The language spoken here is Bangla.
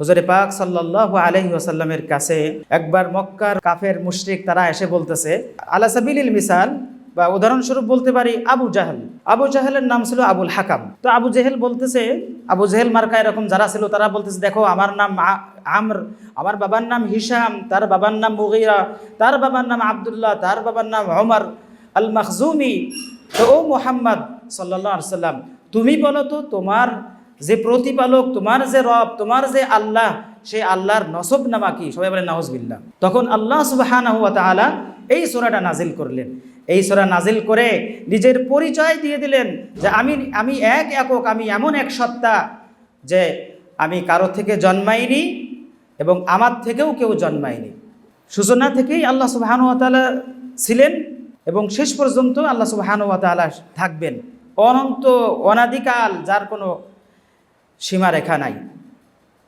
হুজুরে পাক সাল্লাহ আলহি আসাল্লামের কাছে একবার মক্কার কাফের মুশরিক তারা এসে বলতেছে, আলা সাবিলিল মিসাল, বা উদাহরণস্বরূপ বলতে পারি, আবু জাহেল। আবু জাহেলের নাম ছিল আবুল হাকাম। তো আবু জেহেল বলতেছে, আবু জেহেল মার্কা এরকম যারা ছিল তারা বলতেছে, দেখো, আমার নাম আমর, আমার বাবার নাম হিসাম তার বাবার নাম মুগিরা, তার বাবার নাম আবদুল্লাহ, তার বাবার নাম ওমর আল মখজুমি তো ও মোহাম্মদ সাল্লাহ সাল্লাম তুমি বলো তো তোমার যে প্রতিপালক, তোমার যে রব, তোমার যে আল্লাহ সেই আল্লাহর নসব নামা কি? সবাই বলে, নাউজবিল্লাহ। তখন আল্লাহ সুবাহানাহু ওয়া তাআলা এই সূরাটা নাজিল করলেন। এই সূরা নাজিল করে নিজের পরিচয় দিয়ে দিলেন যে আমি আমি এক একক, আমি এমন এক সত্তা যে আমি কারও থেকে জন্মাইনি এবং আমার থেকেও কেউ জন্মায়নি। সূচনা থেকেই আল্লাহ সুবাহানু তাআলা ছিলেন এবং শেষ পর্যন্ত আল্লাহ সুবাহানু তাআলা থাকবেন। অনন্ত, অনাদিকাল, যার কোনো সীমারেখা নাই।